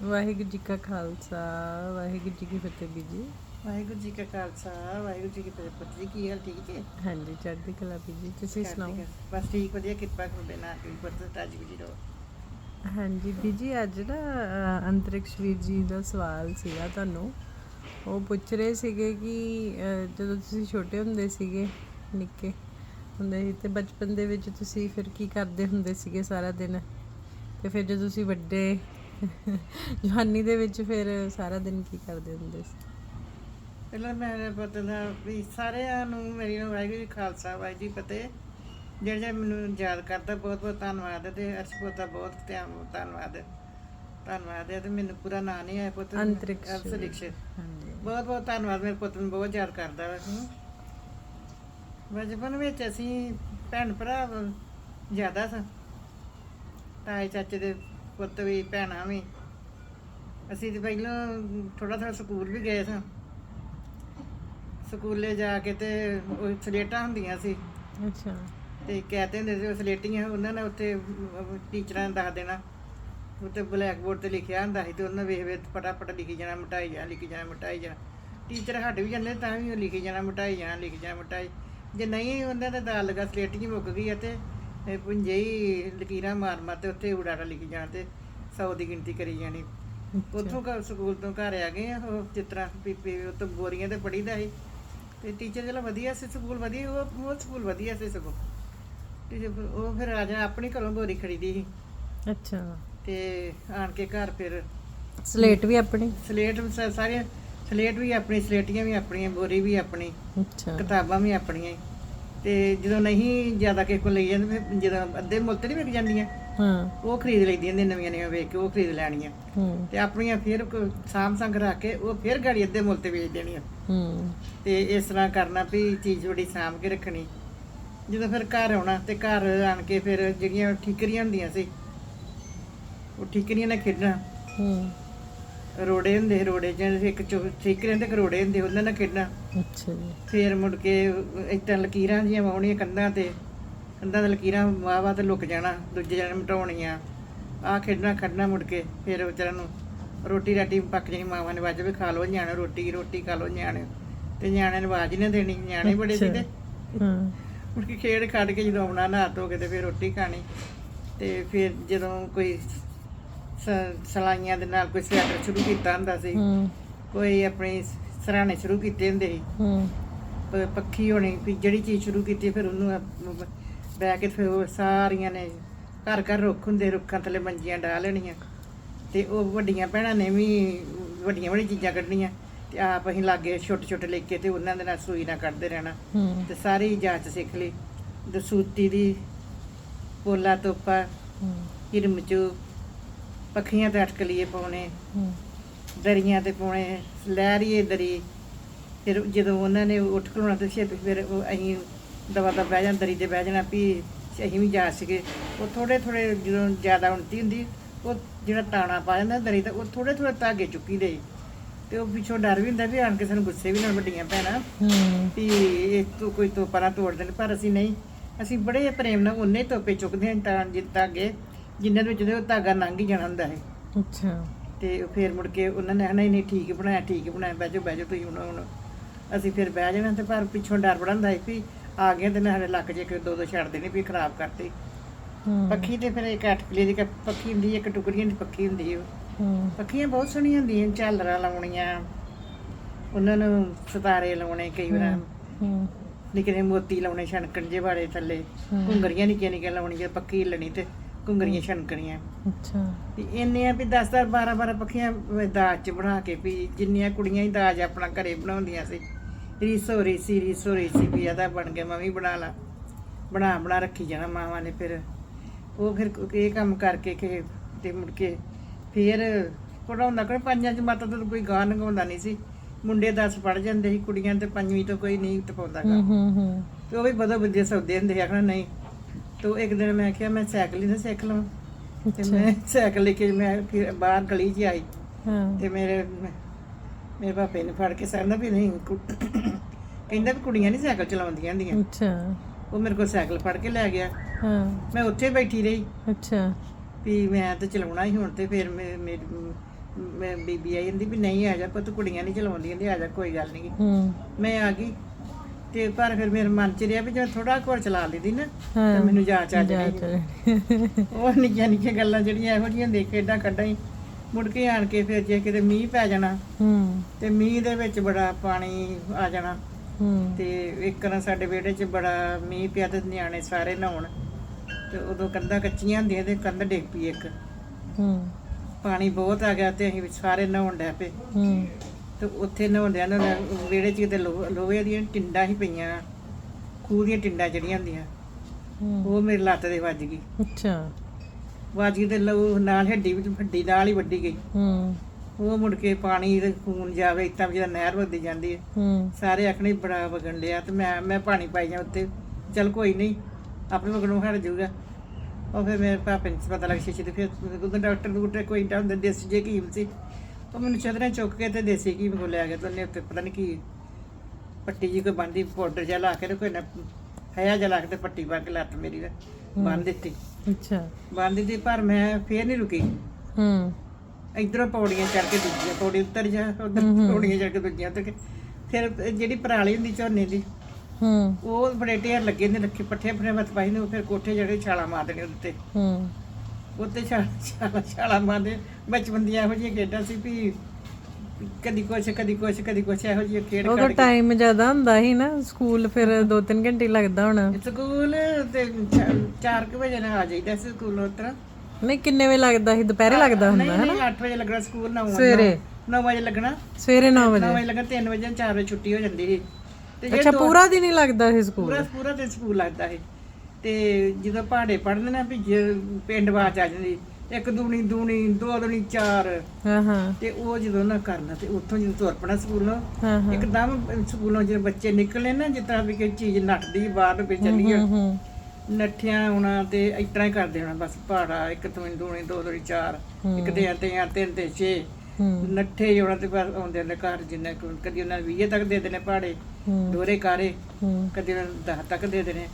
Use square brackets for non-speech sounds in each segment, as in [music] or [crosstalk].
ਵਾਹਿਗੁਰੂ ਜੀ ਕਾ ਖਾਲਸਾ ਵਾਹਿਗੁਰੂ ਜੀ ਕੀ ਫਤਿਹ ਬੀਜੀ। ਵਾਹਿਗੁਰੂ ਜੀ ਕਾ ਖਾਲਸਾ ਵਾਹਿਗੁਰੂ ਜੀ ਕੀ ਫਤਿਹ। ਪੁੱਤ ਜੀ ਕੀ ਹਾਲ ਠੀਕ ਜੀ? ਹਾਂਜੀ ਚੜ੍ਹਦੀ ਕਲਾ ਬੀਜੀ। ਤੁਸੀਂ ਸੁਣਾਓ? ਬਸ ਠੀਕ ਵਧੀਆ ਕਿਰਪਾ ਕਰੋ ਨਾ ਕੋਈ ਪੁੱਤ ਤਾਜੀ ਜੀ ਰੋ ਹਾਂਜੀ ਬੀਜੀ ਅੱਜ ਨਾ ਅੰਤਰਿਕਸ਼ ਵੀਰ ਜੀ ਦਾ ਸਵਾਲ ਸੀਗਾ ਤੁਹਾਨੂੰ। ਉਹ ਪੁੱਛ ਰਹੇ ਸੀਗੇ ਕਿ ਜਦੋਂ ਤੁਸੀਂ ਛੋਟੇ ਹੁੰਦੇ ਸੀਗੇ ਨਿੱਕੇ ਹੁੰਦੇ ਸੀ ਤੇ ਬਚਪਨ ਦੇ ਵਿੱਚ ਤੁਸੀਂ ਫਿਰ ਕੀ ਕਰਦੇ ਹੁੰਦੇ ਸੀਗੇ ਸਾਰਾ ਦਿਨ? ਤੇ ਫਿਰ ਜਦੋਂ ਤੁਸੀਂ ਵੱਡੇ ਜਵਾਨੀ ਦੇ ਵਿੱਚ ਫਿਰ ਸਾਰਾ ਦਿਨ ਕੀ ਕਰਦੇ ਹੁੰਦੇ ਸੀ? ਪਹਿਲਾਂ ਮੈਂ ਪੁੱਤ ਵੀ ਸਾਰਿਆਂ ਨੂੰ ਮੇਰੀ ਨੂੰ ਵਾਹਿਗੁਰੂ ਜੀ ਖਾਲਸਾ ਵਾਹਿਗੁਰੂ ਜੀ ਫਤਿਹ। ਜਿਹੜਾ ਜਿਹੜਾ ਮੈਨੂੰ ਯਾਦ ਕਰਦਾ ਬਹੁਤ ਬਹੁਤ ਧੰਨਵਾਦ ਤੇ ਅਰਸ਼ਪੁਰ ਦਾ ਬਹੁਤ ਧਿਆਨ ਧੰਨਵਾਦ। ਧੰਨਵਾਦ ਹੈ ਤੇ ਮੈਨੂੰ ਪੂਰਾ ਨਾਂ ਨਹੀਂ ਆਇਆ ਪੁੱਤ ਅੰਤਰਿਕਸ਼। ਅੰਤਰਿਕਸ਼। ਹਾਂਜੀ। ਬਹੁਤ ਬਹੁਤ ਧੰਨਵਾਦ ਮੇਰੇ ਪੁੱਤ ਨੂੰ ਬਹੁਤ ਯਾਦ ਕਰਦਾ ਵਾ ਹੂੰ। ਬਚਪਨ ਵਿੱਚ ਅਸੀਂ ਭੈਣ ਭਰਾ ਜ਼ਿਆਦਾ ਸਾਂ। ਤਾਏ ਚਾਚੇ ਦੇ ਪੁੱਤ ਵੀ ਭੈਣਾਂ ਵੀ। ਅਸੀਂ ਤੇ ਪਹਿਲਾਂ ਥੋੜਾ ਥੋੜਾ ਸਕੂਲ ਵੀ ਗਏ ਸਾਂ। ਸਕੂਲੇ ਜਾ ਕੇ ਤੇ ਉਹ ਸਲੇਟਾਂ ਹੁੰਦੀਆਂ ਸੀ। ਅੱਛਾ। ਤੇ ਕਹਤੇ ਹੁੰਦੇ ਸੀ ਉਹ ਸਲੇਟੀਆਂ ਉਹਨਾਂ ਨੇ ਉੱਥੇ ਟੀਚਰਾਂ ਨੇ ਦੱਸ ਦੇਣਾ। ਉੱਤੇ ਬਲੈਕ ਬੋਰਡ ਤੇ ਲਿਖਿਆ ਹੁੰਦਾ ਸੀ ਤੇ ਉਹਨਾਂ ਵੇਖ ਵੇਖ ਫਟਾਫਟ ਲਿਖੀ ਜਾਣਾ ਮਿਟਾਈ ਜਾ ਲਿਖੀ ਜਾਣਾ ਮਿਟਾਈ ਜਾ। ਟੀਚਰ ਹਟ ਵੀ ਜਾਂਦੇ ਤਾਂ ਵੀ ਉਹ ਲਿਖੀ ਜਾਣਾ ਮਿਟਾਈ ਜਾਣਾ ਲਿਖੀ ਜਾਣਾ ਮਿਟਾਈ। ਜੇ ਨਹੀਂ ਉਹਨਾਂ ਦਾ ਦਾਲ ਲਗਾ ਸਲੇਟੀ ਮੁੱਕ ਗਈ ਤੇ ਇਹ ਪੁੰਜੇ ਹੀ ਲਕੀਰਾਂ ਮਾਰ ਮਾਰ ਤੇ ਉੱਥੇ ਉਡਾੜਾ ਲਿਖੀ ਜਾਣਾ ਤੇ 100 ਦੀ ਗਿਣਤੀ ਕਰੀ ਜਾਣੀ। ਉੱਥੋਂ ਘਰ ਸਕੂਲ ਤੋਂ ਘਰ ਆ ਗਏ ਉਹ ਚਿੱਤਰਾਂ ਪੀਪੀ ਉਹ ਤੋਂ ਬੋਰੀਆਂ ਤੇ ਪੜੀਦਾ ਸੀ। ਤੇ ਟੀਚਰ ਜਿਹੜਾ ਵਧੀਆ ਸੀ ਸਕੂਲ ਵਧੀਆ ਉਹ ਉਹ ਸਕੂਲ ਵਧੀਆ ਸੀ ਸਗੋਂ। ਤੇ ਉਹ ਫਿਰ ਆ ਜਾ ਆਪਣੀ ਘਰੋਂ ਬੋਰੀ ਖਰੀਦੀ ਸੀ। ਅੱਛਾ। ਤੇ ਆਣ ਕੇ ਘਰ ਫਿਰ ਸਲੇਟ ਵੀ ਆਪਣੀ? ਸਲੇਟ ਸਾਰੀਆਂ ਸਲੇਟ ਵੀ ਆਪਣੀ ਸਲੇਟੀਆਂ ਵੀ ਆਪਣੀਆਂ ਬੋਰੀ ਵੀ ਆਪਣੀ ਅੱਛਾ। ਕਿਤਾਬਾਂ ਵੀ ਆਪਣੀਆਂ। ਤੇ ਜਦੋਂ ਨਹੀਂ ਜ਼ਿਆਦਾ ਕਿਸੇ ਕੋਲ ਲਈ ਜਾਂਦੇ ਫਿਰ ਜਦੋਂ ਅੱਧੇ ਮੁੱਲ ਤੇ ਨਹੀਂ ਵਿਕ ਜਾਂਦੀਆਂ। ਹਾਂ। ਉਹ ਖਰੀਦ ਲਈਦੀਆਂ ਨੇ ਨਵੀਆਂ ਨਵੀਆਂ ਵੇਖ ਕੇ ਉਹ ਖਰੀਦ ਲੈਣੀਆਂ। ਹੂੰ। ਤੇ ਆਪਣੀਆਂ ਫਿਰ ਸਾਮ ਸੰਗ ਰੱਖ ਕੇ ਉਹ ਫਿਰ ਗਾੜੀ ਅੱਧੇ ਮੁੱਲ ਤੇ ਵੇਚ ਦੇਣੀਆਂ। ਹੂੰ। ਤੇ ਇਸ ਤਰ੍ਹਾਂ ਕਰਨਾ ਵੀ ਚੀਜ਼ ਬੜੀ ਸਾਂਭ ਕੇ ਰੱਖਣੀ। ਜਦੋਂ ਫਿਰ ਘਰ ਆਉਣਾ ਤੇ ਘਰ ਆਣ ਕੇ ਫਿਰ ਜਿਹੜੀਆਂ ਠੀਕਰੀਆਂ ਹੁੰਦੀਆਂ ਸੀ ਉਹ ਠੀਕਰੀਆਂ ਨਾਲ ਖੇਡਣਾ। ਹੂੰ। ਰੋੜੇ ਹੁੰਦੇ ਰੋੜੇ ਜਿਹੇ ਇੱਕ ਚੋ ਠੀਕਰੀਆਂ ਤੇ ਰੋੜੇ ਹੁੰਦੇ ਉਹਨਾਂ ਨਾਲ ਖੇਡਣਾ ਅੱਛਾ ਜੀ। ਫਿਰ ਮੁੜ ਕੇ ਇੱਟਾਂ ਲਕੀਰਾਂ ਜੀਆਂ ਵਾਉਣੀਆਂ ਕੰਧਾਂ ਤੇ ਕੰਧਾਂ ਤੇ ਲਕੀਰਾਂ ਵਾਵਾ ਤੇ ਲੁਕ ਜਾਣਾ ਦੂਜੇ ਜਣੇ ਮਟਾਉਣੀਆਂ। ਆ ਖੇਡਣਾ ਖੜਨਾ ਮੁੜ ਕੇ ਫਿਰ ਵਿਚਾਰਾਂ ਨੂੰ ਰੋਟੀ ਰਾਟੀ ਪੱਕ ਜਾਣੀ ਮਾਵਾਂ ਨੇ ਵੱਜ ਵੀ ਖਾ ਲਓ ਨਿਆਣੇ ਰੋਟੀ ਰੋਟੀ ਖਾ ਲਓ ਨਿਆਣੇ। ਤੇ ਨਿਆਣਿਆਂ ਨੂੰ ਆਵਾਜ਼ ਹੀ ਨਾ ਦੇਣੀ ਨਿਆਣੇ ਬੜੇ ਸੀ ਤੇ। ਹਾਂ। ਮੁੜ ਕੇ ਖੇਡ ਖੱਡ ਕੇ ਜਦੋਂ ਆਉਣਾ ਨਹਾ ਧੋ ਕੇ ਤੇ ਫਿਰ ਰੋਟੀ ਖਾਣੀ। ਤੇ ਫਿਰ ਜਦੋਂ ਕੋਈ ਸਲਾਈਆਂ ਦੇ ਨਾਲ ਕੋਈ ਸਵੈਟਰ ਸ਼ੁਰੂ ਕੀਤਾ ਹੁੰਦਾ ਸੀ। ਕੋਈ ਆਪਣੀ ਸਰਾਣੇ ਸ਼ੁਰੂ ਕੀਤੇ ਹੁੰਦੇ ਸੀ। ਹੂੰ। ਪੱਖੀ ਹੋਣੀ ਵੀ ਜਿਹੜੀ ਚੀਜ਼ ਸ਼ੁਰੂ ਕੀਤੀ ਫਿਰ ਉਹਨੂੰ ਬਹਿ ਕੇ ਫਿਰ ਉਹ ਸਾਰੀਆਂ ਨੇ ਘਰ ਘਰ ਰੁੱਖ ਹੁੰਦੇ ਰੁੱਖਾਂ ਥੱਲੇ ਮੰਜੀਆਂ ਢਾ ਲੈਣੀਆਂ। ਤੇ ਉਹ ਵੱਡੀਆਂ ਭੈਣਾਂ ਨੇ ਵੀ ਵੱਡੀਆਂ ਵੱਡੀਆਂ ਚੀਜ਼ਾਂ ਕੱਢਣੀਆਂ। ਤੇ ਆਪ ਅਸੀਂ ਲਾਗੇ ਛੋਟੇ ਛੋਟੇ ਲੈ ਕੇ ਤੇ ਉਹਨਾਂ ਦੇ ਨਾਲ ਸੂਈ ਨਾਲ ਕੱਢਦੇ ਰਹਿਣਾ। ਤੇ ਸਾਰੀ ਜਾਂਚ ਸਿੱਖ ਲਈ। ਦਸੂਤੀ ਦੀ ਪੋਲਾ ਤੋਪਾ ਹਿਰਮਚੂ ਪੱਖੀਆਂ ਤੇ ਅਟਕਲੀਏ ਪਾਉਣੇ ਦਰੀਆਂ ਤੇ ਪਾਉਣੇ ਲਹਿਰੀਏ ਦਰੀ। ਫਿਰ ਜਦੋਂ ਉਹਨਾਂ ਨੇ ਉੱਠ ਖਲੋਣਾ ਤੇ ਛੇਤੀ ਫਿਰ ਉਹ ਅਸੀਂ ਦਵਾ ਦਾ ਬਹਿ ਜਾਣਾ ਦਰੀ ਤੇ ਬਹਿ ਜਾਣਾ ਵੀ ਅਸੀਂ ਵੀ ਜਾ ਸਕੇ ਉਹ ਥੋੜੇ ਥੋੜੇ ਜਦੋਂ ਜ਼ਿਆਦਾ ਉਣਤੀ ਹੁੰਦੀ ਉਹ ਜਿਹੜਾ ਤਾਣਾ ਪਾ ਜਾਂਦਾ ਦਰੀ ਦਾ ਉਹ ਥੋੜੇ ਥੋੜੇ ਧਾਗੇ ਚੁੱਕੀ ਦੇ। ਤੇ ਉਹ ਪਿੱਛੋਂ ਡਰ ਵੀ ਹੁੰਦਾ ਵੀ ਆਣ ਕੇ ਸਾਨੂੰ ਗੁੱਸੇ ਵੀ ਨਾਲ ਵੱਡੀਆਂ ਭੈਣਾਂ ਹੂੰ। ਵੀ ਇਹ ਤੋਂ ਕੋਈ ਤੋਪਾ ਤੋੜ ਦੇਣ ਪਰ ਅਸੀਂ ਨਹੀਂ। ਅਸੀਂ ਬੜੇ ਪ੍ਰੇਮ ਨਾਲ ਉਹਨੇ ਤੋਪੇ ਚੁੱਕਦੇ ਹਾਂ ਤਾਂ ਜਿੱਤਾਂ ਅੱਗੇ ਜਿੰਨਾਂ ਦੇ ਵਿੱਚ ਉਹ ਧਾਗਾ ਲੰਘ ਹੀ ਜਾਣਾ ਹੁੰਦਾ ਹੈ ਅੱਛਾ। ਤੇ ਫਿਰ ਮੁੜ ਕੇ ਉਹਨਾਂ ਨੇ ਨਹੀਂ ਨਹੀਂ ਠੀਕ ਬਣਾਇਆ ਠੀਕ ਬਣਾਇਆ ਬਹਿ ਜਾਓ ਬਹਿ ਜਾਓ ਤੁਸੀਂ ਹੁਣ ਹੁਣ। ਅਸੀਂ ਫਿਰ ਬਹਿ ਜਾਣਾ ਤੇ ਪਰ ਪਿੱਛੋਂ ਡਰ ਬੜਾ ਹੁੰਦਾ ਸੀ ਵੀ ਆ ਗਏ ਤੇ ਨਾ ਸਾਡੇ ਲੱਕ ਜੇ ਕਿ ਦੋ ਦੋ ਛੱਡ ਦੇਣੇ ਵੀ ਖਰਾਬ ਕਰਤੇ। ਪੱਖੀ ਤੇ ਫਿਰ ਇੱਕ ਅਟਕਲੀ ਦੀ ਕ- ਪੱਖੀ ਹੁੰਦੀ ਇੱਕ ਟੁਕੜੀਆਂ ਦੀ ਪੱਖੀ ਹੁੰਦੀ ਉਹ। ਹੂੰ। ਪੱਖੀਆਂ ਬਹੁਤ ਸੋਹਣੀਆਂ ਹੁੰਦੀਆਂ ਝਾਲਰਾਂ ਲਾਉਣੀਆਂ ਉਹਨਾਂ ਨੂੰ ਸਿਤਾਰੇ ਲਾਉਣੇ ਕਈ ਵਾਰ। ਨਿੱਕੇ ਮੋਤੀ ਲਾਉਣੇ ਛਣਕਣ ਜੇ ਵਾਲੇ ਥੱਲੇ। ਘੁੰਗਰੀਆਂ ਨਿੱਕੀਆਂ ਨਿੱਕੀਆਂ ਲਾਉਣੀਆਂ ਪੱਕੀ ਲੈਣੀ ਤੇ। ਘੁੰਗਰੀਆਂ ਛਣਕਣੀਆਂ। ਅੱਛਾ। ਵੀ ਇੰਨੇ ਆ ਵੀ 10 10 12 12 ਪੱਖੀਆਂ ਦਾਜ ਚ ਬਣਾ ਕੇ ਵੀ ਜਿੰਨੀਆਂ ਕੁੜੀਆਂ ਹੀ ਦਾਜ ਆਪਣਾ ਘਰੇ ਬਣਾਉਂਦੀਆਂ ਸੀ। ਰੀਸੋ ਰੀਸੀ ਰੀਸੋ ਰੀਸੀ ਵੀ ਇਹਦਾ ਬਣ ਗਿਆ ਮੈਂ ਵੀ ਬਣਾ ਲਾ। ਬਣਾ ਬਣਾ ਰੱਖੀ ਜਾਣਾ ਮਾਵਾਂ ਨੇ ਫਿਰ। ਉਹ ਫਿਰ ਇਹ ਕੰਮ ਕਰਕੇ ਕਿ ਤੇ ਮੁੜ ਕੇ ਫਿਰ ਪੜਾਉਂਦਾ ਕੋਈ ਪੰਜਾਂ ਚ ਮਤ ਤੋਂ ਕੋਈ ਗਾਂ ਲੰਘਾਉਂਦਾ ਨਹੀਂ ਸੀ। ਮੁੰਡੇ 10 ਪੜ ਜਾਂਦੇ ਸੀ ਕੁੜੀਆਂ ਤੇ ਪੰਜਵੀਂ ਤੋਂ ਕੋਈ ਨਹੀਂ ਤਪਾਉਂਦਾ ਗਾ। ਹੂੰ ਹੂੰ ਹੂੰ। ਤੇ ਉਹ ਵੀ ਬਦੋ ਬਦੇ ਸੌਦੇ ਹੁੰਦੇ ਆਖਣਾ ਨਹੀਂ ਤੇ ਇੱਕ ਦਿਨ ਮੈਂ ਕਿਹਾ ਮੈਂ ਸਾਈਕਲ ਹੀ ਨਾ ਸਿੱਖ ਲਵਾਂ। ਤੇ ਮੈਂ ਸਾਈਕਲ ਲੈ ਕੇ ਮੈਂ ਫਿਰ ਬਾਹਰ ਗਲੀ 'ਚ ਆਈ। ਹਾਂ। ਤੇ ਮੇਰੇ ਮੇਰੇ ਪਾਪੇ ਨੇ ਫੜ ਕੇ ਕਹਿੰਦਾ ਵੀ ਨਹੀਂ ਕਹਿੰਦਾ ਵੀ ਕੁੜੀਆਂ ਨਹੀਂ ਸਾਈਕਲ ਚਲਾਉਂਦੀਆਂ ਹੁੰਦੀਆਂ। ਅੱਛਾ। ਉਹ ਮੇਰੇ ਕੋਲ ਸਾਈਕਲ ਫੜ ਕੇ ਲੈ ਗਿਆ। ਹਾਂ। ਮੈਂ ਉੱਥੇ ਬੈਠੀ ਰਹੀ। ਅੱਛਾ। ਵੀ ਮੈਂ ਤਾਂ ਚਲਾਉਣਾ ਹੀ ਹੁਣ ਤੇ ਫਿਰ ਮੇ- ਮੇਰੀ ਮੈਂ ਬੀਬੀ ਆਈ ਜਾਂਦੀ ਵੀ ਨਹੀਂ ਆ ਜਾ ਪੁੱਤ ਕੁੜੀਆਂ ਨਹੀਂ ਚਲਾਉਂਦੀਆਂ ਨੇ ਆ ਜਾ ਕੋਈ ਗੱਲ ਨਹੀਂ ਹੂੰ। ਮੈਂ ਆ ਗਈ। ਤੇ ਪਰ ਫਿਰ ਮੇਰੇ ਮਨ ਚ ਰਿਹਾ ਵੀ ਜੇ ਥੋੜਾ ਕੋਲ ਚਲਾ ਲਈਦੀ ਨਾ। ਤਾਂ ਮੈਨੂੰ ਜਾਚ ਆ ਜਾ ਜਾਣੀ। [laughs] ਉਹ ਨਿੱਕੀਆਂ ਨਿੱਕੀਆਂ ਗੱਲਾਂ ਜਿਹੜੀਆਂ ਇਹੋ ਜਿਹੀਆਂ ਦੇਖ ਕੇ ਏਦਾਂ ਕੱਢਾਂ ਹੀ ਮੁੜ ਕੇ ਆਣ ਕੇ ਫਿਰ ਜੇ ਕਿਤੇ ਮੀਂਹ ਪੈ ਜਾਣਾ ਹੂੰ। ਤੇ ਮੀਂਹ ਦੇ ਵਿੱਚ ਬੜਾ ਪਾਣੀ ਆ ਜਾਣਾ। ਹੂੰ। ਤੇ ਇੱਕ ਨਾ ਸਾਡੇ ਵਿਹੜੇ 'ਚ ਬੜਾ ਮੀਂਹ ਪਿਆ ਤੇ ਨਿਆਣੇ ਸਾਰੇ ਨਹਾਉਣ ਤੇ ਉਦੋਂ ਕੰਧਾਂ ਕੱਚੀਆਂ ਹੁੰਦੀਆਂ ਤੇ ਕੰਧ ਡਿੱਗ ਪਈ ਇੱਕ। ਹੂੰ। ਪਾਣੀ ਬਹੁਤ ਆ ਗਿਆ ਤੇ ਅਸੀਂ ਸਾਰੇ ਨਹਾਉਣ ਡੈ ਪਏ। ਹੂੰ। ਤੇ ਉੱਥੇ ਨਹਾਉਂਦਿਆਂ ਨਾ ਵਿਹੜੇ 'ਚ ਕਿਤੇ ਲੋ- ਲੋਹੇ ਦੀਆਂ ਟਿੰਡਾਂ ਹੀ ਪਈਆਂ ਖੂਹ ਦੀਆਂ ਟਿੰਡਾਂ ਜਿਹੜੀਆਂ ਹੁੰਦੀਆਂ ਹੂੰ। ਉਹ ਮੇਰੀ ਲੱਤ ਦੇ ਵੱਜ ਗਈ। ਅੱਛਾ। ਵੱਜ ਗਈ ਤੇ ਲਹੂ ਨਾਲ ਹੱਡੀ ਵਿੱਚ ਹੱਡੀ ਨਾਲ ਹੀ ਵੱਡੀ ਗਈ। ਹੂੰ। ਉਹ ਮੁੜ ਕੇ ਪਾਣੀ ਦੇ ਖੂਨ ਜਾਵੇ ਇਤਾਂ ਵੀ ਜਦੋਂ ਨਹਿਰ ਵਗਦੀ ਜਾਂਦੀ ਹੈ। ਹੂੰ। ਸਾਰੇ ਆਖਣੇ ਬੜਾ ਵਗਣ ਲਿਆ ਤੇ ਮੈਂ ਮੈਂ ਪਾਣੀ ਪਾਈ ਜਾ ਉੱਤੇ ਚਲ ਕੋਈ ਨਹੀਂ ਆਪਣੇ ਵਗਣੋਂ ਹਟ ਜਾਊਗਾ। ਉਹ ਫਿਰ ਮੇਰੇ ਪਾਪੇ ਨੂੰ ਪਤਾ ਲੱਗ ਸ਼ੀਸ਼ੇ ਤੇ ਫਿਰ ਉਹਦਾ ਡਾਕਟਰ ਨੂੰ ਕੋਈ ਡਾ ਹੁੰਦਾ ਦੇਸੀ ਜੇ ਕੀ ਸੀ। ਉਹ ਮੈਨੂੰ ਚਦਰਾਂ ਚੁੱਕ ਕੇ ਤੇ ਦੇਸੀ ਕੀ ਕੋਲ ਲੈ ਗਿਆ ਤੇ ਉਹਨੇ ਉੱਤੇ ਪਤਾ ਨਹੀਂ ਕੀ ਪੱਟੀ ਜੀ ਕੋਈ ਬੰਦੀ ਪਾਊਡਰ ਜਿਹਾ ਲਾ ਕੇ ਤੇ ਕੋਈ ਨਾ ਜਿਹਾ ਲਾ ਕੇ ਤੇ ਪੱਟੀ ਪਾ ਕੇ ਲੱਤ ਮੇਰੀ ਦਾ ਬੰਨ ਦਿੱਤੀ। ਅੱਛਾ। ਬੰਨ ਦਿੱਤੀ ਪਰ ਮੈਂ ਫੇਰ ਨਹੀਂ ਰੁਕੀ। ਹੂੰ। ਇਧਰੋਂ ਪੌੜੀਆਂ ਚੜ ਕੇ ਦੂਜੀਆਂ ਪੌੜੀ ਉੱਤਰ ਜਾ ਉਧਰ ਪੌੜੀਆਂ ਚੜ ਕੇ ਦੂਜੀਆਂ ਉੱਤਰ ਕੇ। ਫਿਰ ਜਿਹੜੀ ਪਰਾਲੀ ਹੁੰਦੀ ਝੋਨੇ ਦੀ ਹੂੰ। ਉਹ ਬੜੇ ਢੇਰ ਲੱਗੇ ਨੇ ਰੱਖੇ ਪੱਠੇ ਫਰੇ ਮਤ ਪਾਈ ਨੇ ਉਹ ਫਿਰ ਕੋਠੇ ਜਿਹੜੇ ਛਾਲਾ ਮਾਰ ਦੇਣੇ ਉੱਤੇ। ਹੂੰ। ਉੱਤੇ ਛਾਲਾ ਛਾਲਾ ਮਾਰਦੇ। ਬਚਪਨ ਦੀਆਂ ਇਹੋ ਜਿਹੀਆਂ ਖੇਡਾਂ ਸੀ ਵੀ ਕਦੀ ਕੁਛ ਕਦੀ ਕੁਛ ਕਦੀ ਕੁਛ ਇਹੋ ਜਿਹੀਆਂ ਖੇਡ ਉਦੋਂ ਕੱਢ ਟਾਈਮ ਜ਼ਿਆਦਾ ਹੁੰਦਾ ਸੀ ਨਾ ਸਕੂਲ ਫਿਰ 2-3 ਘੰਟੇ ਲੱਗਦਾ ਹੋਣਾ। ਸਕੂਲ ਤੇ 4 ਵਜੇ ਨਾਲ ਆ ਜਾਈਦਾ ਸੀ ਸਕੂਲੋਂ ਉਤਰ ਨਹੀਂ ਕਿੰਨੇ ਵੇ ਲੱਗਦਾ ਸੀ? ਦੁਪਹਿਰੇ ਲੱਗਦਾ ਹੁੰਦਾ ਨਹੀਂ ਨਹੀਂ 8 ਵਜੇ ਲੱਗਣਾ ਸਕੂਲ 9 ਸਵੇਰੇ। 9 ਵਜੇ ਲੱਗਣਾ। ਸਵੇਰੇ 9 ਵਜੇ। 9 ਵਜੇ ਲੱਗਣਾ 3 ਵਜੇ 4 ਵਜੇ ਛੁੱਟੀ ਹੋ ਜਾਂਦੀ ਸੀ। ਤੇ ਅੱਛਾ ਪੂਰਾ ਦਿਨ ਹੀ ਲੱਗਦਾ ਸੀ ਸਕੂਲ? ਪੂਰਾ ਪੂਰਾ ਤੇ ਸਕੂਲ ਲੱਗਦਾ ਹੈ ਤੇ ਜਦੋਂ ਪਹਾੜੇ ਪੜ੍ਹਦੇ ਨਾ ਵੀ ਜੇ ਪਿੰਡ ਬਾਚ ਆ ਜਾਂਦੀ ਇੱਕ ਦੂਣੀ ਦੂਣੀ ਦੋ ਦੂਣੀ ਚਾਰ। ਹਾਂ ਹਾਂ। ਤੇ ਉਹ ਜਦੋਂ ਨਾ ਕਰਨਾ ਤੇ ਉੱਥੋਂ ਜਦੋਂ ਤੁਰ ਪਣਾ ਸਕੂਲੋਂ ਹਾਂ ਹਾਂ। ਇੱਕਦਮ ਸਕੂਲੋਂ ਜਦੋਂ ਬੱਚੇ ਨਿਕਲੇ ਨਾ ਤਰ੍ਹਾਂ ਵੀ ਕੋਈ ਚੀਜ਼ ਨੱਠਦੀ ਬਾਹਰ ਕੋਈ ਚੱਲੀ ਆ ਨੱਠਿਆਂ ਆਉਣਾ ਤੇ ਇਸ ਤਰ੍ਹਾਂ ਹੀ ਕਰ ਦੇਣਾ ਬਸ ਪਹਾੜਾ ਇੱਕ ਦੂਣੀ ਦੂਣੀ ਦੋ ਦੂਣੀ ਚਾਰ ਇੱਕ ਤੇ ਤੇ ਤਿੰਨ ਤੇ ਛੇ। ਨੱਠੇ ਹੀ ਤੇ ਬਸ ਆਉਂਦੇ ਨੇ ਘਰ ਜਿੰਨਾ ਕਦੀ ਉਹਨਾਂ ਨੂੰ 20 ਤੱਕ ਦੇ ਦੇਣੇ ਪਹਾੜੇ ਦੋਰੇ ਕਾਰੇ ਕਦੇ ਉਹਨਾਂ ਨੂੰ 10 ਤੱਕ ਦੇ ਦੇਣੇ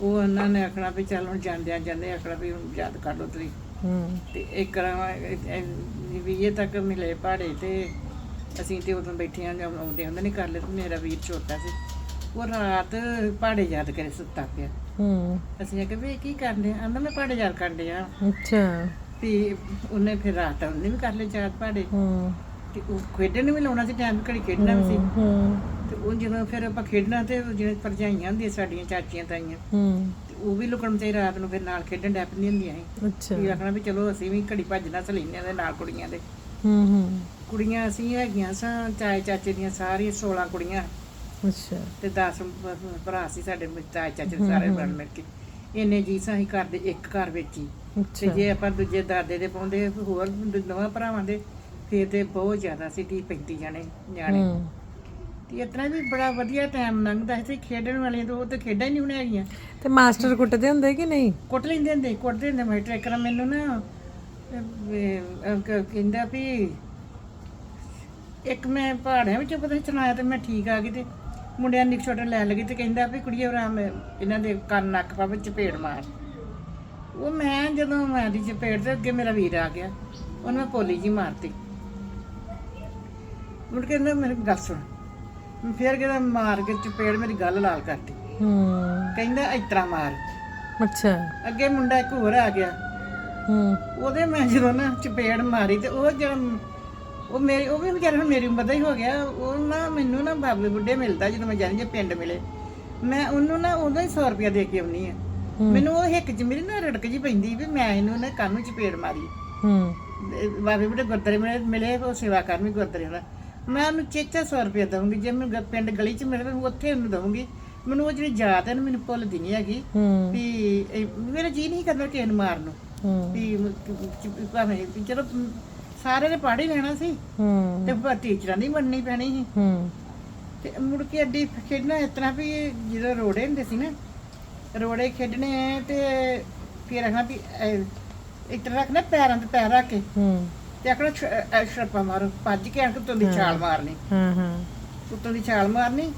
ਉਹ ਉਹਨਾਂ ਨੇ ਆਖਣਾ ਵੀ ਚੱਲ ਹੁਣ ਜਾਂਦਿਆਂ ਜਾਂਦੇ ਆਖਣਾ ਵੀ ਹੁਣ ਯਾਦ ਕਰ ਤੁਸੀਂ। ਹੂੰ। ਤੇ ਇੱਕ ਕਰਾਂ ਵੀ ਇਹ ਤੱਕ ਮਿਲੇ ਪਹਾੜੇ ਤੇ ਅਸੀਂ ਤੇ ਉਦੋਂ ਬੈਠੀਆਂ ਜਾਂ ਆਉਂਦੇ ਹੁੰਦੇ ਨਹੀਂ ਕਰ ਲੈ ਮੇਰਾ ਵੀਰ ਛੋਟਾ ਸੀ। ਉਹ ਰਾਤ ਪਹਾੜੇ ਯਾਦ ਕਰੇ ਸੁੱਤਾ ਪਿਆ। ਹੂੰ। ਅਸੀਂ ਆ ਕਿ ਵੀ ਕੀ ਕਰਦੇ ਆ? ਆਂਦਾ ਮੈਂ ਪਹਾੜੇ ਯਾਦ ਕਰਦੇ ਆ। ਅੱਛਾ। ਵੀ ਉਹਨੇ ਫਿਰ ਰਾਤ ਉਹਨੇ ਵੀ ਕਰ ਲਏ ਯਾਦ ਪਹਾੜੇ ਹੂੰ। ਤੇ ਉਹ ਖੇਡਣ ਨੂੰ ਵੀ ਲਾਉਣਾ ਸੀ ਟਾਈਮ ਘੜੀ ਖੇਡਣਾ ਵੀ ਸੀ। ਹੂੰ। ਤੇ ਉਹ ਜਦੋਂ ਫਿਰ ਆਪਾਂ ਖੇਡਣਾ ਤੇ ਜਿਹੜੇ ਭਰਜਾਈਆਂ ਹੁੰਦੀਆਂ ਸਾਡੀਆਂ ਚਾਚੀਆਂ ਤਾਈਆਂ ਹੂੰ। ਤੇ ਉਹ ਵੀ ਲੁਕਣ ਤੇ ਰਾਤ ਨੂੰ ਫਿਰ ਨਾਲ ਖੇਡਣ ਡੈ ਪੈਂਦੀਆਂ ਹੁੰਦੀਆਂ ਸੀ। ਅੱਛਾ। ਵੀ ਆਖਣਾ ਵੀ ਚਲੋ ਅਸੀਂ ਵੀ ਘੜੀ ਭੱਜਣਾ ਸਲੀਨਿਆਂ ਦੇ ਨਾਲ ਕੁੜੀਆਂ ਦੇ। ਹੂੰ ਹੂੰ। ਕੁੜੀਆਂ ਅਸੀਂ ਹੈਗੀਆਂ ਸਾਂ ਚਾਏ ਚਾਚੇ ਦੀਆਂ ਸਾਰੀਆਂ 16 ਕੁੜੀਆਂ। ਅੱਛਾ। ਤੇ 10 ਭਰਾ ਸੀ ਸਾਡੇ ਚਾਚੇ ਦੇ ਸਾਰੇ ਬਣ ਮਿਲ ਕੇ। ਇੰਨੇ ਜੀ ਸਾਂ ਅਸੀਂ ਘਰ ਦੇ ਇੱਕ ਘਰ ਵਿੱਚ ਹੀ। ਤੇ ਜੇ ਆਪਾਂ ਦੂਜੇ ਦਾਦੇ ਦੇ ਪਾਉਂਦੇ ਹੋਰ ਨਵਾਂ ਭਰਾਵਾਂ ਦੇ ਫਿਰ ਤੇ ਬਹੁਤ ਜ਼ਿਆਦਾ ਸੀ 30 35 ਜਾਣੇ ਨਿਆਣੇ। ਹੂੰ। ਤੇ ਇਤਨਾ ਵੀ ਬੜਾ ਵਧੀਆ ਟਾਈਮ ਲੰਘਦਾ ਸੀ ਖੇਡਣ ਵਾਲੀਆਂ ਤਾਂ ਉਹ ਤਾਂ ਖੇਡਾਂ ਹੀ ਨਹੀਂ ਹੁਣ ਹੈਗੀਆਂ। ਤੇ ਮਾਸਟਰ ਕੁੱਟਦੇ ਹੁੰਦੇ ਕਿ ਨਹੀਂ? ਕੁੱਟ ਲੈਂਦੇ ਹੁੰਦੇ ਕੁੱਟਦੇ ਹੁੰਦੇ ਮੈਂ ਟਰੈਕਰ ਮੈਨੂੰ ਨਾ ਅਹ, ਅਹ, ਕ- ਕਹਿੰਦਾ ਵੀ ਇੱਕ ਮੈਂ ਪਹਾੜਿਆਂ ਵਿੱਚੋਂ ਪਤਾ ਚਲਾਇਆ ਤੇ ਮੈਂ ਠੀਕ ਆ ਗਈ ਤੇ ਮੁੰਡਿਆਂ ਨਿਕ ਛੋਟੇ ਲੈ ਲਗੀ ਤੇ ਕਹਿੰਦਾ ਵੀ ਕੁੜੀਏ ਰਾਮ ਇਹਨਾਂ ਦੇ ਕੰਨ ਨੱਕ ਪਾ ਵਿੱਚ ਚਪੇੜ ਮਾਰ। ਉਹ ਮੈਂ ਜਦੋਂ ਮੈਂ ਦੀ ਚਪੇੜ ਤੇ ਅੱਗੇ ਮੇਰਾ ਵੀਰ ਆ ਗਿਆ ਉਹਨੇ ਮੈਂ ਪੋਲੀ ਜੀ ਮਾਰਤੀ। ਮੁੜ ਕੇ ਕਹਿੰਦਾ ਮੇਰੀ ਗੱਲ ਸੁਣ। ਫੇਰ ਕਿਹਦਾ ਮਾਰ ਕੇ ਚਪੇੜ ਮੇਰੀ ਗੱਲ ਲਾਲ ਕਰਤੀ। ਹੂੰ। ਕਹਿੰਦਾ ਇਤਰਾ ਮਾਰ। ਅੱਛਾ। ਅੱਗੇ ਮੁੰਡਾ ਇੱਕ ਹੋਰ ਆ ਗਿਆ। ਹੂੰ। ਉਹਦੇ ਮੈਂ ਜਦੋਂ ਨਾ ਚਪੇੜ ਮਾਰੀ ਤੇ ਉਹ ਜਿਹੜਾ ਉਹ ਮੇਰੀ ਉਹ ਵੀ ਵਿਚਾਰਾ ਹੁਣ ਮੇਰੀ ਉਮਰ ਦਾ ਹੀ ਹੋ ਗਿਆ। ਉਹ ਨਾ ਮੈਨੂੰ ਨਾ ਬਾਬੇ ਬੁੱਢੇ ਮਿਲਦਾ ਜਦੋਂ ਮੈਂ ਜਾਂਦੀ ਜੇ ਪਿੰਡ ਮਿਲੇ। ਮੈਂ ਉਹਨੂੰ ਨਾ ਉਦੋਂ ਹੀ 100 ਰੁਪਇਆ ਦੇ ਕੇ ਆਉਣੀ ਆ। ਮੈਨੂੰ ਉਹ ਹਿੱਕ ਚ ਮੇਰੀ ਨਾ ਰੜਕ ਜੀ ਪੈਂਦੀ ਵੀ ਮੈਂ ਇਹਨੂੰ ਨਾ ਕੰਨ ਨੂੰ ਚਪੇੜ ਮਾਰੀ। ਹੂੰ। ਬਾਬੇ ਬੁੱਢੇ ਗੁਰਦੁਆਰੇ ਮਿਲੇ ਉਹ ਸੇਵਾ ਕਰਨੀ ਗੁਰਦੁਆਰੇ ਦਾ ਮੈਂ ਉਹਨੂੰ ਚੇਚਾ 100 ਰੁਪਇਆ ਦਵਾਂਗੀ ਜੇ ਗ- ਪਿੰਡ ਗਲੀ ਚ ਮਿਲੇ ਤਾਂ ਉੱਥੇ ਉਹਨੂੰ ਦਵਾਂਗੀ ਮੈਨੂੰ ਉਹ ਜਿਹੜੀ ਯਾਦ ਹੈ ਨਾ ਮੈਨੂੰ ਭੁੱਲਦੀ ਨਹੀਂ ਹੈਗੀ ਹੂੰ। ਵੀ ਇਹ- ਮੇਰਾ ਜੀ ਨਹੀਂ ਕਰਦਾ ਕਿਸੇ ਨੂੰ ਮਾਰਨ ਨੂੰ। ਹੂੰ। ਵੀ ਮ- ਭਾਵੇਂ ਵੀ ਚਲੋ ਮ, ਸਾਰੇ ਨੇ ਪੜ੍ਹ ਹੀ ਲੈਣਾ ਸੀ। ਹੂੰ। ਤੇ ਪਰ ਟੀਚਰਾਂ ਦੀ ਮੰਨਣੀ ਪੈਣੀ ਸੀ। ਹੂੰ। ਤੇ ਮੁੜ ਕੇ ਅੱਡੀ ਖੇਡਣਾ ਇਸ ਤਰ੍ਹਾਂ ਵੀ ਜਦੋਂ ਰੋੜੇ ਹੁੰਦੇ ਸੀ ਨਾ ਰੋੜੇ ਖੇਡਣੇ ਤੇ ਫਿਰ ਆਖਣਾ ਵੀ ਅਹ, ਇਸ ਤਰ੍ਹਾਂ ਰੱਖਣਾ ਪੈਰਾਂ ਤੇ ਪੈਰ ਰੱਖ ਕੇ। ਹੂੰ। ਤੇ ਆਖਣਾ ਛੜਪਾ ਮਾਰੋ ਭੱਜ ਕੇ ਆਖ ਉੱਤੋਂ ਦੀ ਛਾਲ ਮਾਰਨੀ। ਹਾਂ ਹਾਂ। ਉੱਤੋਂ ਦੀ ਛਾਲ ਮਾਰਨੀ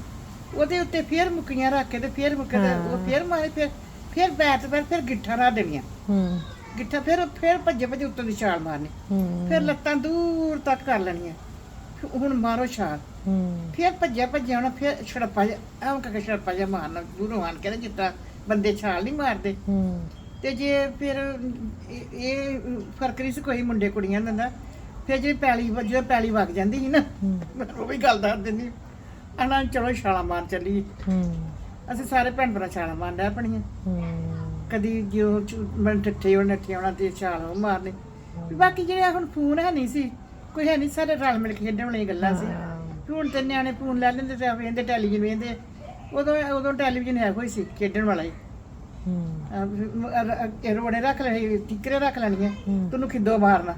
ਉਹਦੇ ਉੱਤੇ ਫਿਰ ਮੁੱਕੀਆਂ ਰੱਖ ਕੇ ਤੇ ਫਿਰ ਮੁੱਕੇ ਤੇ ਉਹ ਫਿਰ ਮਾਰੇ ਫਿਰ ਫਿਰ ਬੈਟ ਤੇ ਫਿਰ ਗਿੱਠਾ ਰੱਖ ਦੇਣੀਆਂ। ਹੂੰ। ਗਿੱਠਾ ਫਿਰ ਫਿਰ ਭੱਜੇ ਭੱਜੇ ਉੱਤੋਂ ਦੀ ਛਾਲ ਮਾਰਨੀ। ਹੂੰ। ਫਿਰ ਲੱਤਾਂ ਦੂਰ ਤੱਕ ਕਰ ਲੈਣੀਆਂ। ਹੁਣ ਮਾਰੋ ਛਾਲ। ਹੂੰ। ਫਿਰ ਭੱਜਿਆ ਭੱਜਿਆ ਹੁਣ ਫਿਰ ਛੜਪਾ ਜਾ ਐਂ ਕਰਕੇ ਛੜਪਾ ਜਾ ਮਾਰਨਾ ਦੂਰੋਂ ਆਣ ਕੇ ਨਾ ਜਿੱਦਾਂ ਬੰਦੇ ਛਾਲ ਨਹੀਂ ਮਾਰਦੇ। ਹੂੰ। ਤੇ ਜੇ ਫਿਰ ਇਹ- ਇਹ ਫ਼ਰਕ ਨਹੀਂ ਸੀ ਕੋਈ ਮੁੰਡੇ ਕੁੜੀਆਂ ਦਾ ਹੁੰਦਾ ਫਿਰ ਜੇ ਪੈਲੀ ਜਦੋਂ ਪੈਲੀ ਵਗ ਜਾਂਦੀ ਸੀ ਨਾ ਮੈਂ ਉਹ ਵੀ ਗੱਲ ਦੱਸ ਦਿੰਦੀ ਅਨਾਂ ਚਲੋ ਛਾਲਾਂ ਮਾਰ ਚੱਲੀ ਹੂੰ। ਅਸੀਂ ਸਾਰੇ ਭੈਣ ਭਰਾ ਛਾਲਾਂ ਮਾਰਦੇ ਆਪਣੀਆਂ ਹੂੰ। ਕਦੀ ਜੋ ਮੈਂ ਠੱਠੇ ਉਹ ਨੱਠੇ ਆਉਣਾ ਤੇ ਛਾਲ ਉਹ ਮਾਰਨੀ ਵੀ ਬਾਕੀ ਜਿਹੜੇ ਹੁਣ ਫੋਨ ਹੈ ਨਹੀਂ ਸੀ ਕੋਈ ਹੈ ਨਹੀਂ ਸਾਰੇ ਰਲ ਮਿਲ ਕੇ ਖੇਡਣ ਵਾਲੀਆਂ ਗੱਲਾਂ ਸੀ। ਵੀ ਹੁਣ ਤੇ ਨਿਆਣੇ ਫੋਨ ਲੈ ਲੈਂਦੇ ਤੇ ਵੇਂਦੇ ਟੈਲੀਵਿਜ਼ਨ ਵੇਂਦੇ ਉਦੋਂ ਉਦੋਂ ਟੈਲੀਵਿਜ਼ਨ ਹੈ ਕੋਈ ਸੀ ਖੇਡਣ ਵਾਲਾ ਹੀ। ਰੋੜੇ ਰੱਖ ਲੈਣੀ ਟਿਕਰੇ ਰੱਖ ਲੈਣੀਆਂ ਹੂੰ। ਤੈਨੂੰ ਖਿੱਦੋ ਮਾਰਨਾ।